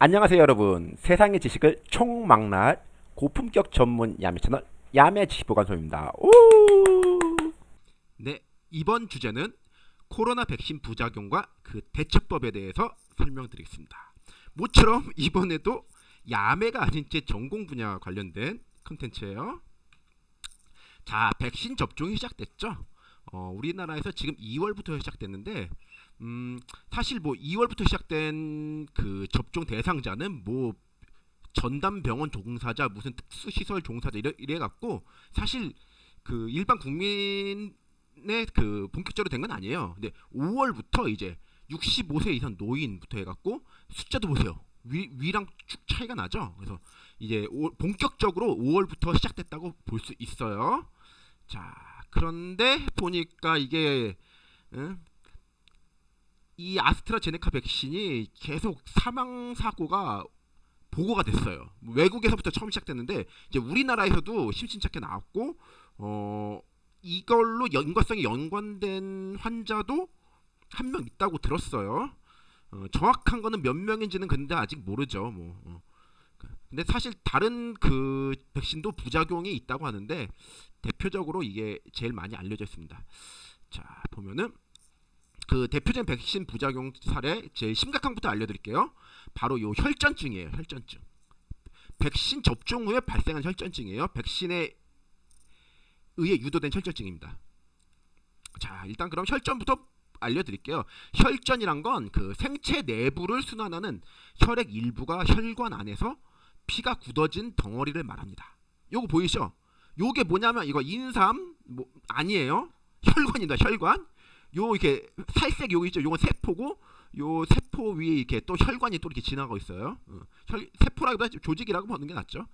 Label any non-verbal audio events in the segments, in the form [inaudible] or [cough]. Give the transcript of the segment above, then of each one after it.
안녕하세요 여러분. 세상의 지식을 총망라할 고품격 전문 야매 채널 야매 지식보관소입니다. 오! 네 이번 주제는 코로나 백신 부작용과 그 대처법에 대해서 설명드리겠습니다. 모처럼 [laughs] 이번에도 야매가 아닌 제 전공 분야와 관련된 컨텐츠예요. 자 백신 접종이 시작됐죠? 어, 우리나라에서 지금 2월부터 시작됐는데 음, 사실 뭐 2월부터 시작된 그 접종 대상자는 뭐 전담 병원 종사자 무슨 특수 시설 종사자 이래, 이래 갖고 사실 그 일반 국민의 그 본격적으로 된 건 아니에요. 근데 5월부터 이제 65세 이상 노인부터 해갖고 숫자도 보세요. 위, 위랑 축 차이가 나죠. 그래서 이제 오- 본격적으로 5월부터 시작됐다고 볼 수 있어요. 자 그런데 보니까 이게 응? 이 아스트라제네카 백신이 계속 사망 사고가 보고가 됐어요. 외국에서부터 처음 시작됐는데 이제 우리나라에서도 심심찮게 나왔고 어 이걸로 연관성이 연관된 환자도 한 명 있다고 들었어요. 어, 정확한 거는 몇 명인지는 근데 아직 모르죠. 뭐. 어. 근데 사실 다른 그 백신도 부작용이 있다고 하는데 대표적으로 이게 제일 많이 알려져 있습니다. 자 보면은 그 대표적인 백신 부작용 사례 제일 심각한 것부터 알려드릴게요. 바로 요 혈전증이에요. 혈전증. 백신 접종 후에 발생한 혈전증이에요. 백신에 의해 유도된 혈전증입니다. 자, 일단 그럼 혈전부터 알려드릴게요. 혈전이란 건 그 생체 내부를 순환하는 혈액 일부가 혈관 안에서 피가 굳어진 덩어리를 말합니다. 요거 보이시죠? 요게 뭐냐면 이거 인삼 뭐 아니에요. 혈관입니다. 혈관. 요 이렇게 살색 여기 있죠. 요건 세포고 요 세포 위에 이렇게 또 혈관이 또 이렇게 지나가고 있어요. 어, 혈, 세포라기보다 조직이라고 보는 게 낫죠.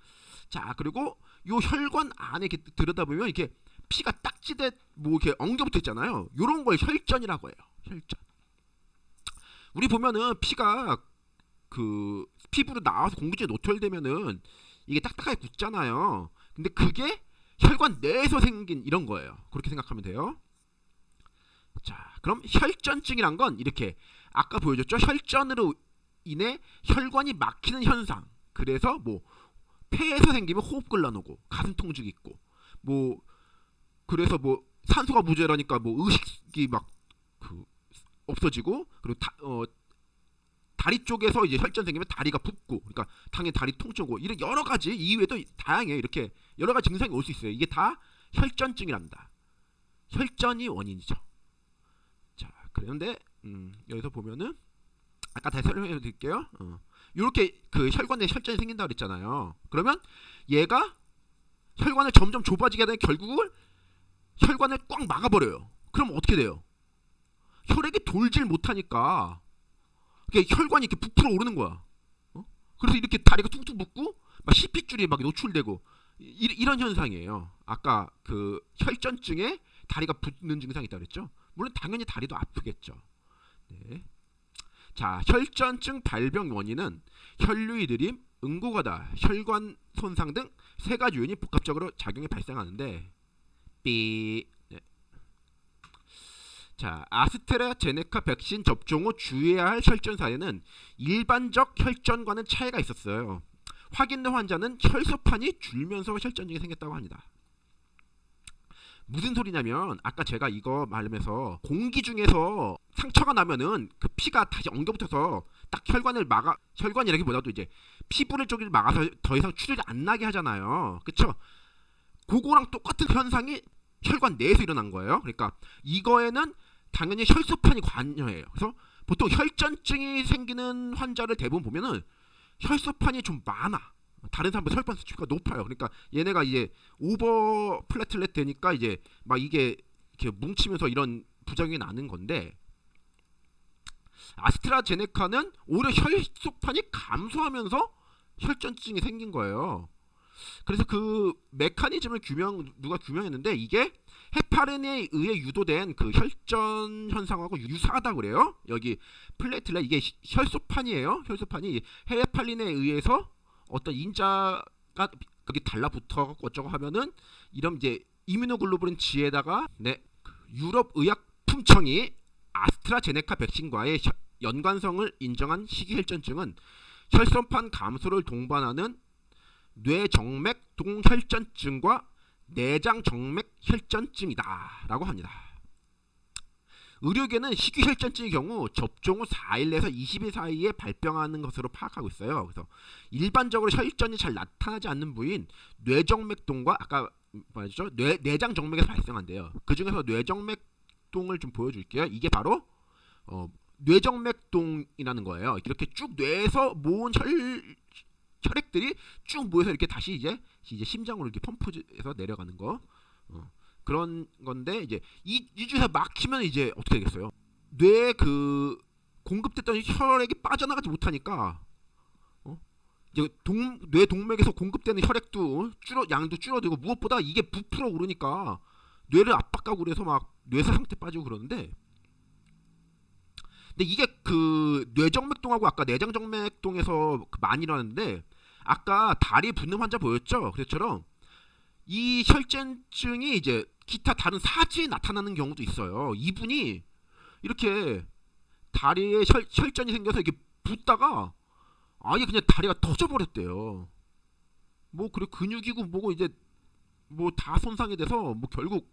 자 그리고 요 혈관 안에 이렇게 들여다보면 이렇게 피가 딱지대 뭐 이렇게 엉겨붙어 있잖아요. 요런 걸 혈전이라고 해요. 혈전. 우리 보면은 피가 그 피부로 나와서 공기중에 노출되면은 이게 딱딱하게 굳잖아요. 근데 그게 혈관 내에서 생긴 이런 거예요. 그렇게 생각하면 돼요. 자, 그럼 혈전증이란 건 이렇게 아까 보여줬죠? 혈전으로 인해 혈관이 막히는 현상. 그래서 뭐 폐에서 생기면 호흡 곤란 오고 가슴 통증이 있고 뭐 그래서 뭐 산소가 모자라니까 뭐 의식이 막 그 없어지고 그리고 다, 어, 다리 쪽에서 이제 혈전 생기면 다리가 붓고 그러니까 당연히 다리 통증 오고 이런 여러 가지 이외에도 다양해요. 이렇게 여러 가지 증상이 올 수 있어요. 이게 다 혈전증이랍니다. 혈전이 원인이죠. 자, 그런데 음, 여기서 보면은 아까 다시 설명해 드릴게요. 어. 이렇게 그 혈관에 혈전이 생긴다 그랬잖아요. 그러면 얘가 혈관을 점점 좁아지게 되면 결국은 혈관을 꽉 막아버려요. 그럼 어떻게 돼요? 혈액이 돌질 못하니까 이게 혈관이 이렇게 부풀어 오르는 거야. 어? 그래서 이렇게 다리가 퉁퉁 붓고 막 CP줄이 막 노출되고 이, 이런 현상이에요. 아까 그 혈전증에 다리가 붓는 증상이 있다 그랬죠. 물론 당연히 다리도 아프겠죠. 네. 자, 혈전증 발병 원인은 혈류의 느림, 응고가다, 혈관 손상 등 세 가지 요인이 복합적으로 작용이 발생하는데 삐 네. 자, 아스트라제네카 백신 접종 후 주의해야 할 혈전 사례는 일반적 혈전과는 차이가 있었어요. 확인된 환자는 혈소판이 줄면서 혈전증이 생겼다고 합니다. 무슨 소리냐면 아까 제가 이거 말하면서 공기 중에서 상처가 나면은 그 피가 다시 엉겨붙어서 딱 혈관을 막아 혈관이라기보다도 이제 피부를 쪽을 막아서 더 이상 출혈이 안 나게 하잖아요. 그쵸? 그거랑 똑같은 현상이 혈관 내에서 일어난 거예요. 그러니까 이거에는 당연히 혈소판이 관여해요. 그래서 보통 혈전증이 생기는 환자를 대부분 보면은 혈소판이 좀 많아. 다른 사람보다 혈관 수치가 높아요. 그러니까 얘네가 이제 오버 플래틀렛 되니까 이제 막 이게 이렇게 뭉치면서 이런 부작용이 나는 건데 아스트라제네카는 오히려 혈소판이 감소하면서 혈전증이 생긴 거예요. 그래서 그 메커니즘을 규명 누가 규명했는데 이게 헤파린에 의해 유도된 그 혈전 현상하고 유사하다 그래요. 여기 플레이틀렛 이게 히- 혈소판이에요. 혈소판이 헤파린에 의해서 어떤 인자가 거기 달라붙어 어쩌고 하면은 이런 이제 이뮤노글로불린 G에다가 네그 유럽 의약 품청이 아스트라제네카 백신과의 혈- 연관성을 인정한 희귀혈전증은 혈소판 감소를 동반하는 뇌정맥 동혈전증과 내장정맥 혈전증이다라고 합니다. 의료계는 식이혈전증의 경우 접종 후 4일 내에서 20일 사이에 발병하는 것으로 파악하고 있어요. 그래서 일반적으로 혈전이 잘 나타나지 않는 부위인 뇌정맥동과 아까 말했죠 뇌 내장 정맥에서 발생한대요. 그 중에서 뇌정맥동을 좀 보여줄게요. 이게 바로 어, 뇌정맥동이라는 거예요. 이렇게 쭉 뇌에서 모은 혈 혈액들이 쭉 모여서 이렇게 다시 이제 이제 심장으로 이렇게 펌프해서 내려가는 거 어, 그런 건데 이제 이 이 주사 막히면 이제 어떻게 되겠어요? 뇌그 공급됐던 혈액이 빠져나가지 못하니까 어? 이제 동, 뇌 동맥에서 공급되는 혈액도 줄어 양도 줄어들고 무엇보다 이게 부풀어 오르니까 뇌를 압박하고 그래서 막 뇌사 상태 빠지고 그러는데 근데 이게 그 뇌정맥동하고 아까 내장정맥동에서 그 많이 일어나는데 아까 다리 붓는 환자 보였죠? 그처럼 이 혈전증이 이제 기타 다른 사지에 나타나는 경우도 있어요. 이분이 이렇게 다리에 혈, 혈전이 생겨서 이렇게 붓다가 아예 그냥 다리가 터져 버렸대요. 뭐 그리고 근육이고 뭐고 이제 뭐 다 손상이 돼서 뭐 결국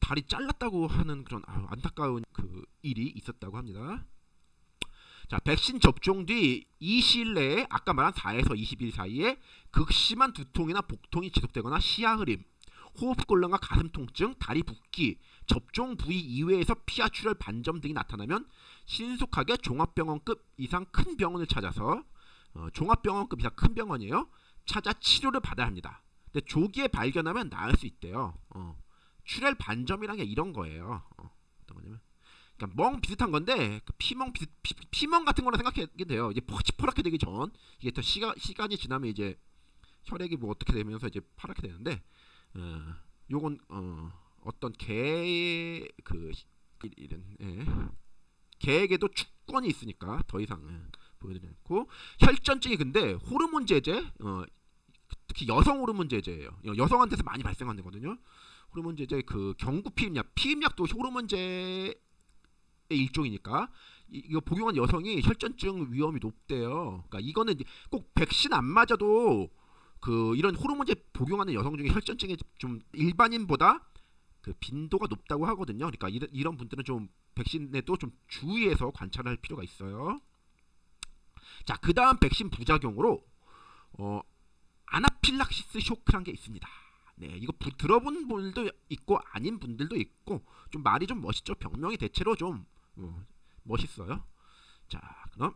다리 잘랐다고 하는 그런 아유, 안타까운 그 일이 있었다고 합니다. 자, 백신 접종 뒤 이 시일 내에 아까 말한 4에서 20일 사이에 극심한 두통이나 복통이 지속되거나 시야 흐림, 호흡곤란과 가슴 통증, 다리 붓기, 접종 부위 이외에서 피하 출혈 반점 등이 나타나면 신속하게 종합병원급 이상 큰 병원을 찾아서 어, 종합병원급 이상 큰 병원이에요. 찾아 치료를 받아야 합니다. 근데 조기에 발견하면 나을 수 있대요. 어, 출혈 반점이란 게 이런 거예요. 어, 어떤 거냐면 그러니까 멍 비슷한 건데 그 피멍 비슷, 피, 피멍 같은 거라 생각하게 돼요. 이제 퍼지퍼렇게 되기 전 이게 또 시간 시간이 지나면 이제 혈액이 뭐 어떻게 되면서 이제 파랗게 되는데 어, 요건 어, 어떤 개의 그 이런 예. 개에게도 축권이 있으니까 더 이상 예, 보여드리지 않고 혈전증이 근데 호르몬 제제 어, 특히 여성 호르몬 제제예요. 여- 여성한테서 많이 발생하는 거거든요. 호르몬 제제 그 경구 피임약 피임약도 호르몬 제의 일종이니까 이- 이거 복용한 여성이 혈전증 위험이 높대요. 그러니까 이거는 꼭 백신 안 맞아도 그 이런 호르몬제 복용하는 여성 중에 혈전증이 좀 일반인보다 그 빈도가 높다고 하거든요. 그러니까 이런, 이런 분들은 좀 백신에도 좀 주의해서 관찰할 필요가 있어요. 자, 그 다음 백신 부작용으로 어, 아나필락시스 쇼크란 게 있습니다. 네, 이거 부- 들어본 분들도 있고 아닌 분들도 있고 좀 말이 좀 멋있죠. 병명이 대체로 좀 어, 멋있어요. 자, 그럼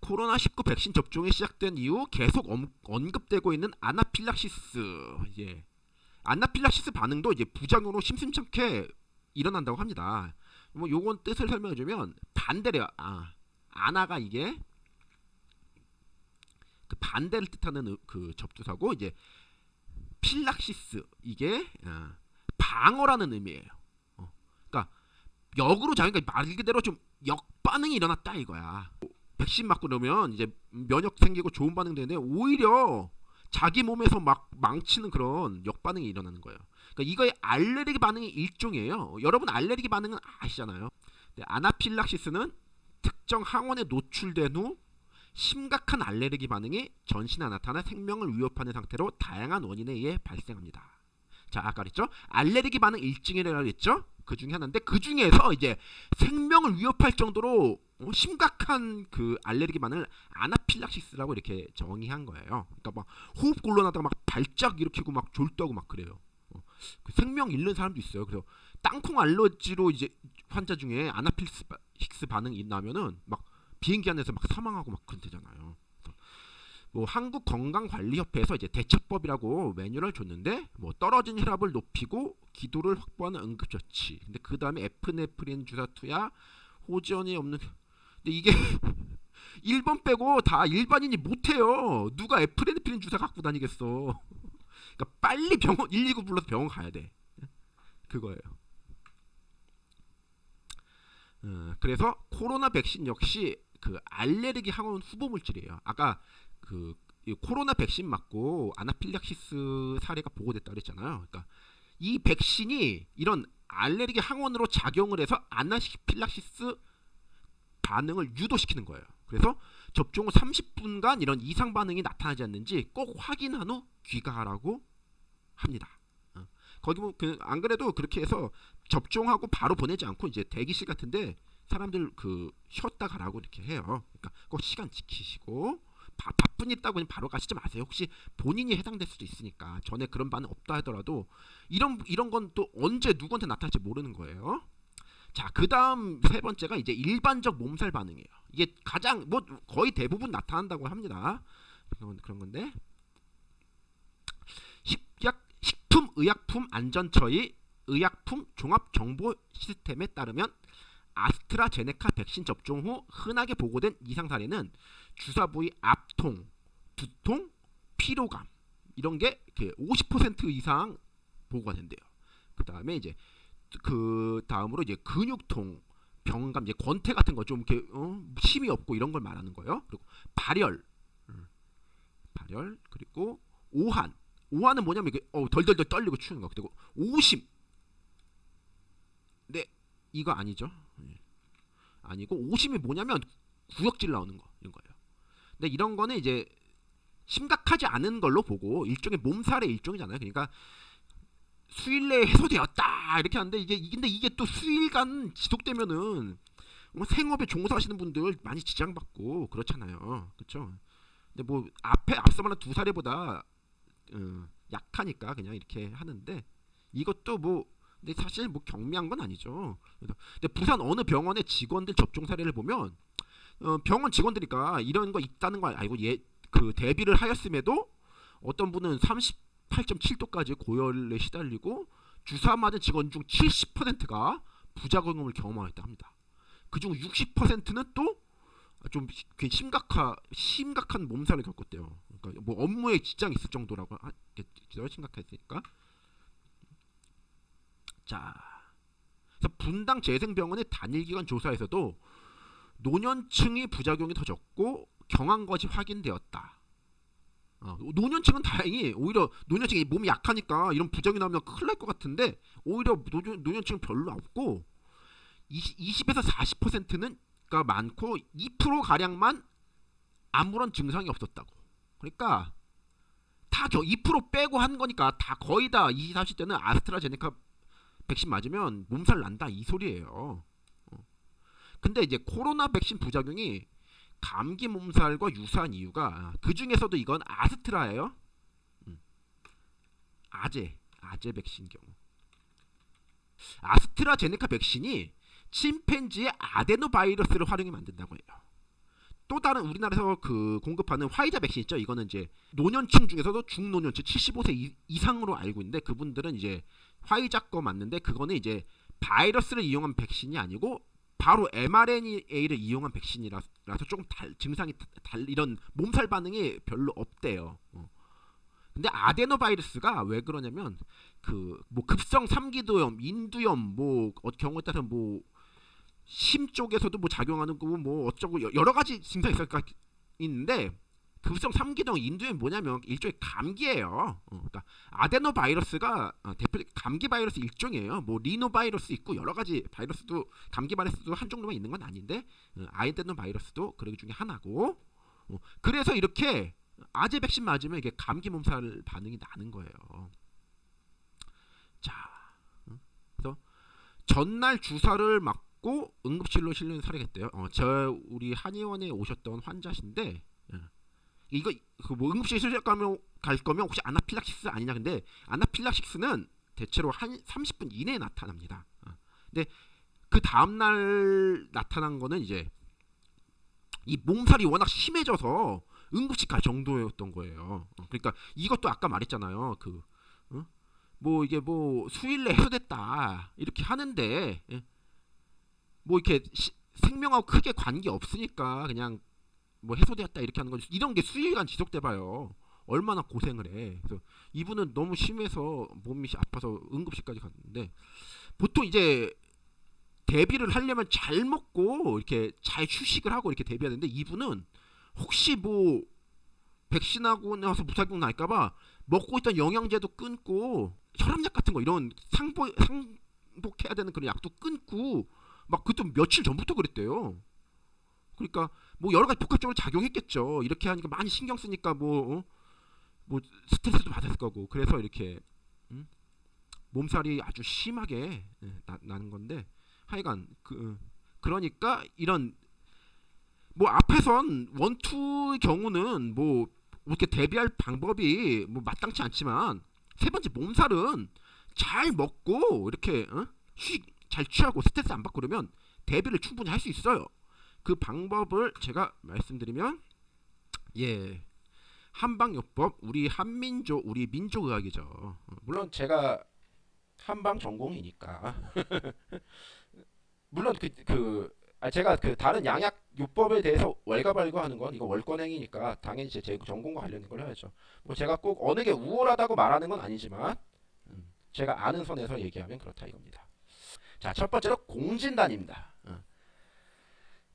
코로나 19 백신 접종이 시작된 이후 계속 엄- 언급되고 있는 아나필락시스 예. 아나필락시스 반응도 이제 부작용으로 심심찮게 일어난다고 합니다. 뭐 요건 뜻을 설명해 주면 반대래요. 아, 아나가 이게 그 반대를 뜻하는 의- 그 접두사고 이제 필락시스 이게 아, 방어라는 의미예요. 어. 그러니까 역으로 자기가 말 그대로 좀 역반응이 일어났다 이거야. 백신 맞고 그러면 이제 면역 생기고 좋은 반응 되는데 오히려 자기 몸에서 막 망치는 그런 역반응이 일어나는 거예요. 그러니까 이거의 알레르기 반응의 일종이에요. 여러분 알레르기 반응은 아시잖아요. 근데 아나필락시스는 특정 항원에 노출된 후 심각한 알레르기 반응이 전신에 나타나 생명을 위협하는 상태로 다양한 원인에 의해 발생합니다. 자, 아까 그랬죠? 알레르기 반응 일증이라고 했죠? 그 중에 하나인데 그 중에서 이제 생명을 위협할 정도로 어, 심각한 그 알레르기 반응을 아나필락시스라고 이렇게 정의한 거예요. 그러니까 막 호흡 곤란하다가 막 발작 일으키고 막 졸도하고 막 그래요. 어, 그 생명 잃는 사람도 있어요. 그래서 땅콩 알러지로 이제 환자 중에 아나필락시스 반응이 나면은 막 비행기 안에서 막 사망하고 막 그런대잖아요. 뭐 한국 건강관리협회에서 이제 대처법이라고 매뉴얼을 줬는데 뭐 떨어진 혈압을 높이고 기도를 확보하는 응급조치. 근데 그 다음에 에프네프린 주사 투야, 호지원이 없는. 근데 이게 [laughs] 1번 빼고 다 일반인이 못해요. 누가 에프네프린 주사 갖고 다니겠어. 그러니까 빨리 병원 119 불러서 병원 가야 돼. 그거예요. 어, 그래서 코로나 백신 역시 그 알레르기 항원 후보 물질이에요. 아까 그이 코로나 백신 맞고 아나필락시스 사례가 보고됐다 그랬잖아요. 그러니까 이 백신이 이런 알레르기 항원으로 작용을 해서 아나필락시스 반응을 유도시키는 거예요. 그래서 접종 후 30분간 이런 이상 반응이 나타나지 않는지 꼭 확인한 후 귀가하라고 합니다. 어. 거기 뭐안 그래도 그렇게 해서 접종하고 바로 보내지 않고 이제 대기실 같은데 사람들 그 쉬었다 가라고 이렇게 해요. 그러니까 꼭 시간 지키시고 바, 바쁜 일 있다고 그냥 바로 가시지 마세요. 혹시 본인이 해당될 수도 있으니까 전에 그런 반응 없다 하더라도 이런 이런 건 또 언제 누구한테 나타날지 모르는 거예요. 자, 그다음 세 번째가 이제 일반적 몸살 반응이에요. 이게 가장 뭐 거의 대부분 나타난다고 합니다. 그런, 그런 건데 식약 식품 의약품 안전처의 의약품 종합 정보 시스템에 따르면 아스트라제네카 백신 접종 후 흔하게 보고된 이상 사례는 주사 부위 압통, 두통, 피로감 이런 게50% 이상 보고가 된대요. 그 다음에 이제 그 다음으로 이제 근육통, 병감, 이제 권태 같은 거 좀 이렇게 어? 힘이 없고 이런 걸 말하는 거예요. 그리고 발열, 음, 발열 그리고 오한, 오한은 뭐냐면 이게 어, 덜덜덜 떨리고 추는 거. 그리고 오심. 네, 이거 아니죠. 예. 아니고 오심이 뭐냐면 구역질 나오는 거 이런 거예요. 근데 이런 거는 이제 심각하지 않은 걸로 보고 일종의 몸살의 일종이잖아요. 그러니까 수일 내에 해소되었다 이렇게 하는데 이게 근데 이게 또 수일간 지속되면은 뭐 생업에 종사하시는 분들 많이 지장받고 그렇잖아요. 그렇죠? 근데 뭐 앞에 앞서 말한 두 사례보다 어, 약하니까 그냥 이렇게 하는데 이것도 뭐 근데 사실 뭐 경미한 건 아니죠. 근데 부산 어느 병원의 직원들 접종 사례를 보면 어, 병원 직원들이니까 이런 거 있다는 걸 알고 예, 그 대비를 하였음에도 어떤 분은 38.7도까지 고열에 시달리고 주사 맞은 직원 중 70%가 부작용을 경험하였다 합니다. 그중 60%는 또 좀 심각한 심각한 몸살을 겪었대요. 그러니까 뭐 업무에 지장이 있을 정도라고 하겠죠. 심각했으니까. 자, 분당 재생병원의 단일 기관 조사에서도 노년층이 부작용이 더 적고 경한 것이 확인되었다. 어, 노년층은 다행히 오히려 노년층이 몸이 약하니까 이런 부작용이 나오면 큰일 날 것 같은데 오히려 노년, 노년층은 별로 없고 20, 20 에서 40%는 가 많고 2% 가량만 아무런 증상이 없었다고. 그러니까 다 2% 빼고 한 거니까 다 거의 다 20, 30대는 아스트라제네카 백신 맞으면 몸살 난다 이 소리예요. 어. 근데 이제 코로나 백신 부작용이 감기 몸살과 유사한 이유가 그 중에서도 이건 아스트라예요. 음. 아제 아제 백신 경우 아스트라제네카 백신이 침팬지의 아데노바이러스를 활용해 만든다고 해요. 또 다른 우리나라에서 그 공급하는 화이자 백신 있죠. 이거는 이제 노년층 중에서도 중노년층 75세 이, 이상으로 알고 있는데 그분들은 이제 화이자 거 맞는데 그거는 이제 바이러스를 이용한 백신이 아니고 바로 mRNA를 이용한 백신이라서 조금 달, 증상이 달 이런 몸살 반응이 별로 없대요. 어. 근데 아데노 바이러스가 왜 그러냐면 그 뭐 급성 삼기도염, 인두염 뭐 어, 경우에 따라서 뭐 심 쪽에서도 뭐 작용하는 거고 뭐 어쩌고 여러 가지 증상이 있을 까 있는데 급성 삼기동 인두염이 뭐냐면 일종의 감기예요. 어, 그러니까 아데노 바이러스가 어, 대표 감기 바이러스 일종이에요. 뭐 리노 바이러스 있고 여러 가지 바이러스도 감기 바이러스도 한 종류만 있는 건 아닌데 어, 아데노 바이러스도 그런 중에 하나고. 어, 그래서 이렇게 아재 백신 맞으면 이게 감기 몸살 반응이 나는 거예요. 자, 어, 그래서 전날 주사를 맞고 응급실로 실려는 사례가 있대요. 어, 저 우리 한의원에 오셨던 환자신데. 예. 이거 그뭐 응급실 실려 가면 갈 거면 혹시 아나필락시스 아니냐 근데 아나필락시스는 대체로 한 30분 이내에 나타납니다. 어. 근데 그 다음 날 나타난 거는 이제 이 몸살이 워낙 심해져서 응급실 갈 정도였던 거예요. 어. 그러니까 이것도 아까 말했잖아요. 그 어? 뭐 이게 뭐 수일 내 해소됐다 이렇게 하는데 예? 뭐 이렇게 시, 생명하고 크게 관계 없으니까 그냥 뭐 해소되었다 이렇게 하는 건 이런 게 수일간 지속돼 봐요. 얼마나 고생을 해. 그래서 이분은 너무 심해서 몸이 아파서 응급실까지 갔는데 보통 이제 대비를 하려면 잘 먹고 이렇게 잘 휴식을 하고 이렇게 대비하는데 이분은 혹시 뭐 백신하고 나서 부작용 날까봐 먹고 있던 영양제도 끊고 혈압약 같은 거 이런 상보 상복해야 되는 그런 약도 끊고 막 그것도 며칠 전부터 그랬대요. 그러니까 뭐 여러 가지 복합적으로 작용했겠죠. 이렇게 하니까 많이 신경 쓰니까 뭐 어? 뭐 스트레스도 받았을 거고 그래서 이렇게 음? 몸살이 아주 심하게 예, 나, 나는 건데 하여간 그 그러니까 이런 뭐 앞에선 원투의 경우는 뭐 이렇게 대비할 방법이 뭐 마땅치 않지만 세 번째 몸살은 잘 먹고 이렇게 어? 휴잘 취하고 스트레스 안 받고 그러면 대비를 충분히 할 수 있어요. 그 방법을 제가 말씀드리면 예 한방요법 우리 한민족 우리 민족의학이죠. 어, 물론 제가 한방 전공이니까 [laughs] 물론 그, 그 아, 제가 그 다른 양약 요법에 대해서 월가발과하는 건 이거 월권행위니까 당연히 제, 제 전공과 관련된 걸 해야죠. 뭐 제가 꼭 어느 게 우월하다고 말하는 건 아니지만 음, 제가 아는 선에서 얘기하면 그렇다 이겁니다. 자, 첫 번째로 공진단입니다. 어.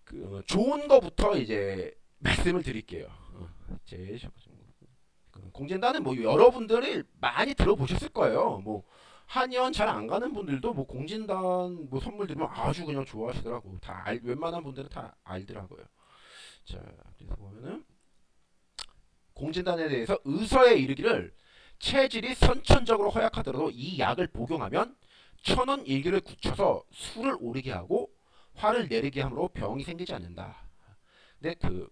그 어, 좋은 거부터 이제 [laughs] 말씀을 드릴게요. 어, 제그 공진단은 뭐 여러분들이 많이 들어보셨을 거예요. 뭐 한의원 잘 안 가는 분들도 뭐 공진단 뭐 선물 드리면 아주 그냥 좋아하시더라고. 다 알, 웬만한 분들은 다 알더라고요. 자, 그래서 보면은 공진단에 대해서 의서에 이르기를 체질이 선천적으로 허약하더라도 이 약을 복용하면 천원 일기를 굳혀서 술을 오르게 하고 화를 내리게 함으로 병이 생기지 않는다. 근데 그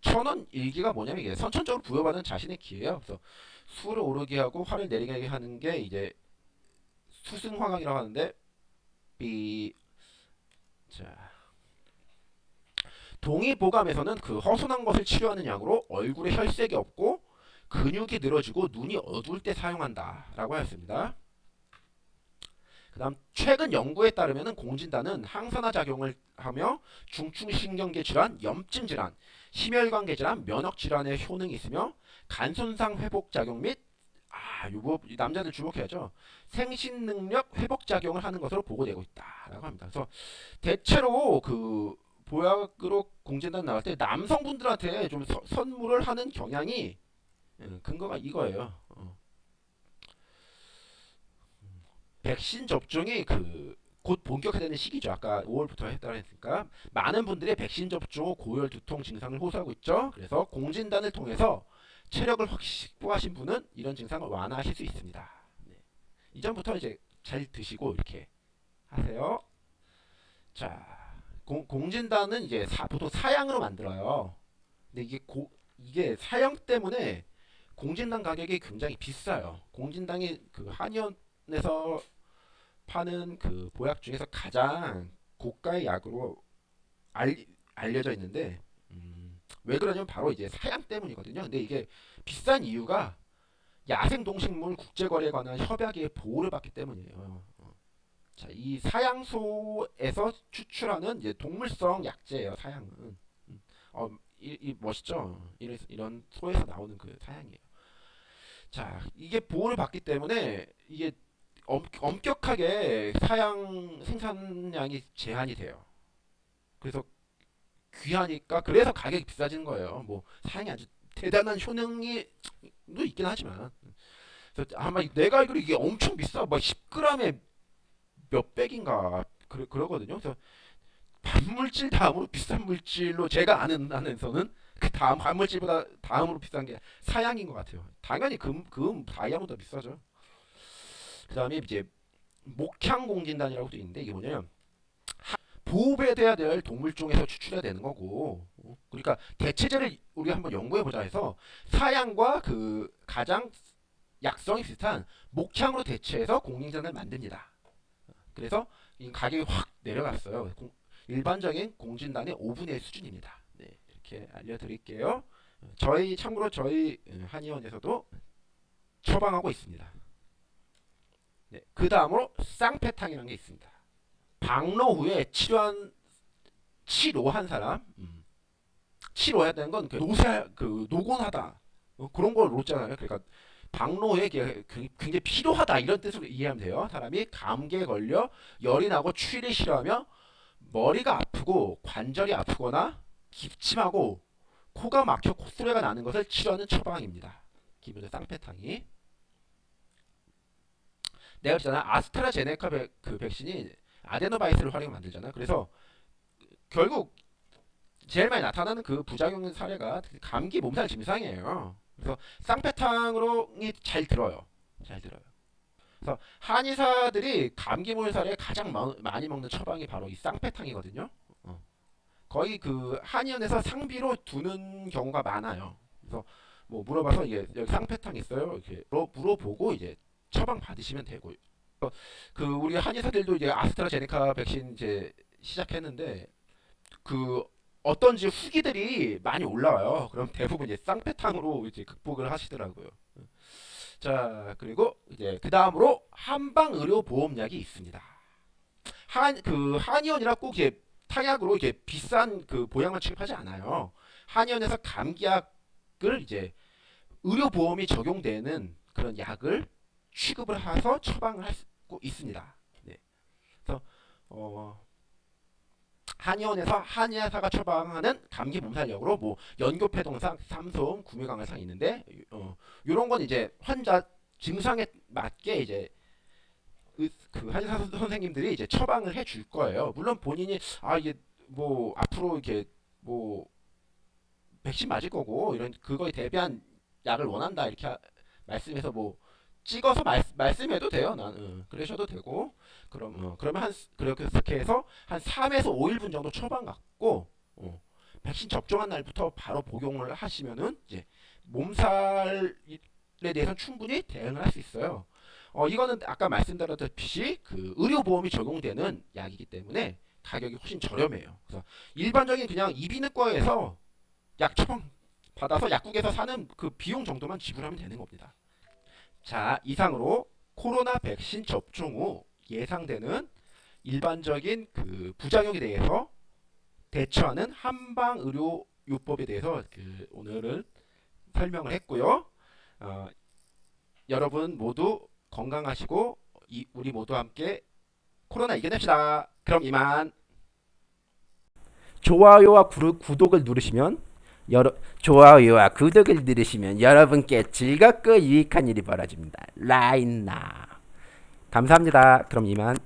천원 일기가 뭐냐면 이게 선천적으로 부여받은 자신의 기예요. 그래서 술을 오르게 하고 화를 내리게 하는 게 이제 수승화강이라고 하는데 비 자. 동의보감에서는 그 허술한 것을 치료하는 약으로 얼굴에 혈색이 없고 근육이 늘어지고 눈이 어두울 때 사용한다라고 하였습니다. 그다음 최근 연구에 따르면 공진단은 항산화 작용을 하며 중추신경계 질환, 염증 질환, 심혈관계 질환, 면역 질환에 효능이 있으며 간 손상 회복 작용 및 아, 요거 남자들 주목해야죠. 생신 능력 회복 작용을 하는 것으로 보고되고 있다라고 합니다. 그래서 대체로 그 보약으로 공진단 나갈 때 남성분들한테 좀 서, 선물을 하는 경향이 음, 근거가 이거예요. 어. 백신 접종이 그 곧 본격화되는 시기죠. 아까 5월부터 했다고 했으니까 많은 분들이 백신 접종 후 고열 두통 증상을 호소하고 있죠. 그래서 공진단을 통해서 체력을 확보하신 분은 이런 증상을 완화하실 수 있습니다. 네. 이전부터 이제 잘 드시고 이렇게 하세요. 자, 공, 공진단은 이제 사, 보통 사양으로 만들어요. 근데 이게 고, 이게 사양 때문에 공진단 가격이 굉장히 비싸요. 공진단이 그 한의원 에서 파는 그 보약 중에서 가장 고가의 약으로 알, 알려져 있는데 음, 왜 그러냐면 바로 이제 사양 때문이거든요. 근데 이게 비싼 이유가 야생 동식물 국제거래에 관한 협약의 보호를 받기 때문이에요. 어. 자, 이 사양소에서 추출하는 이제 동물성 약재예요. 사양은. 음. 어, 이, 이 멋있죠? 이런, 이런 소에서 나오는 그 사양이에요. 자, 이게 보호를 받기 때문에 이게 엄, 엄격하게 사양 생산량이 제한이 돼요. 그래서 귀하니까 그래서 가격이 비싸지는 거예요. 뭐 사양이 아주 대단한 효능이 도 있긴 하지만 그래서 아마 내가 알기로 이게 엄청 비싸. 막 10g에 몇 백인가 그러, 그러거든요. 그래서 반물질 다음으로 비싼 물질로 제가 아는 안에서는 그 다음 반물질보다 다음으로 비싼 게 사양인 것 같아요. 당연히 금, 금 다이아몬드 비싸죠. 그 다음에 이제 목향공진단이라고도 있는데 이게 뭐냐면 보호배돼야 될 동물종에서 추출해야 되는 거고 그러니까 대체제를 우리가 한번 연구해 보자 해서 사양과 그 가장 약성이 비슷한 목향으로 대체해서 공진단을 만듭니다. 그래서 이 가격이 확 내려갔어요. 공, 일반적인 공진단의 5분의 1 수준입니다. 네, 이렇게 알려드릴게요. 저희 참고로 저희 한의원에서도 처방하고 있습니다. 네, 그 다음으로 쌍패탕이라는 게 있습니다. 방로 후에 치료한 치료한 사람 음. 치료해야 되는 건그 노세 그 노곤하다 어, 그런 걸 놓잖아요. 그러니까 방로에 굉장히 필요하다 이런 뜻으로 이해하면 돼요. 사람이 감기에 걸려 열이 나고 추위를 싫어하며 머리가 아프고 관절이 아프거나 기침하고 코가 막혀 콧소리가 나는 것을 치료하는 처방입니다. 기본의 쌍패탕이 내가 그랬잖아 아스트라제네카 백, 그 백신이 아데노바이스를 활용 만들잖아. 그래서 결국 제일 많이 나타나는 그 부작용 사례가 감기 몸살 증상이에요. 그래서 쌍패탕으로 잘 들어요. 잘 들어요. 그래서 한의사들이 감기 몸살에 가장 마- 많이 먹는 처방이 바로 이 쌍패탕이거든요. 어. 거의 그 한의원에서 상비로 두는 경우가 많아요. 그래서 뭐 물어봐서 이게 여기 쌍패탕 있어요. 이렇게 물어- 물어보고 이제 처방 받으시면 되고. 어, 그 우리 한의사들도 이제 아스트라제네카 백신 이제 시작했는데 그 어떤지 후기들이 많이 올라와요. 그럼 대부분 이제 쌍패탕으로 이제 극복을 하시더라고요. 자 그리고 이제 그 다음으로 한방 의료 보험약이 있습니다. 한 그 한의원이라 꼭 이제 탕약으로 이게 비싼 그 보약만 취급하지 않아요. 한의원에서 감기약을 이제 의료 보험이 적용되는 그런 약을 취급을 해서 처방을 할수 있습니다. 네. 그래서 어 한의원에서 한의사가 처방하는 감기 몸살약으로 뭐 연교패동상, 삼솜, 구미강화상 있는데 어 요런 건 이제 환자 증상에 맞게 이제 의- 그 한의사 선- 선생님들이 이제 처방을 해줄 거예요. 물론 본인이 아 이게 뭐 앞으로 이렇게 뭐 백신 맞을 거고 이런 그거에 대비한 약을 원한다 이렇게 하- 말씀해서 뭐 찍어서 말, 말씀해도 돼요. 난 응, 그러셔도 되고 그럼 어, 그러면 한 그렇게 해서 한 3에서 5일분 정도 처방 갖고 어, 백신 접종한 날부터 바로 복용을 하시면은 이제 몸살에 대해서 충분히 대응을 할 수 있어요. 어, 이거는 아까 말씀드렸듯이 그 의료보험이 적용되는 약이기 때문에 가격이 훨씬 저렴해요. 그래서 일반적인 그냥 이비인후과에서 약 처방 받아서 약국에서 사는 그 비용 정도만 지불하면 되는 겁니다. 자, 이상으로 코로나 백신 접종 후 예상되는 일반적인 그 부작용에 대해서 대처하는 한방 의료 요법에 대해서 그 오늘은 설명을 했고요. 어, 여러분 모두 건강하시고 이, 우리 모두 함께 코로나 이겨냅시다. 그럼 이만. 좋아요와 구, 구독을 누르시면 여러 좋아요와 구독을 누르시면 여러분께 즐겁고 유익한 일이 벌어집니다. 라인나 감사합니다. 그럼 이만.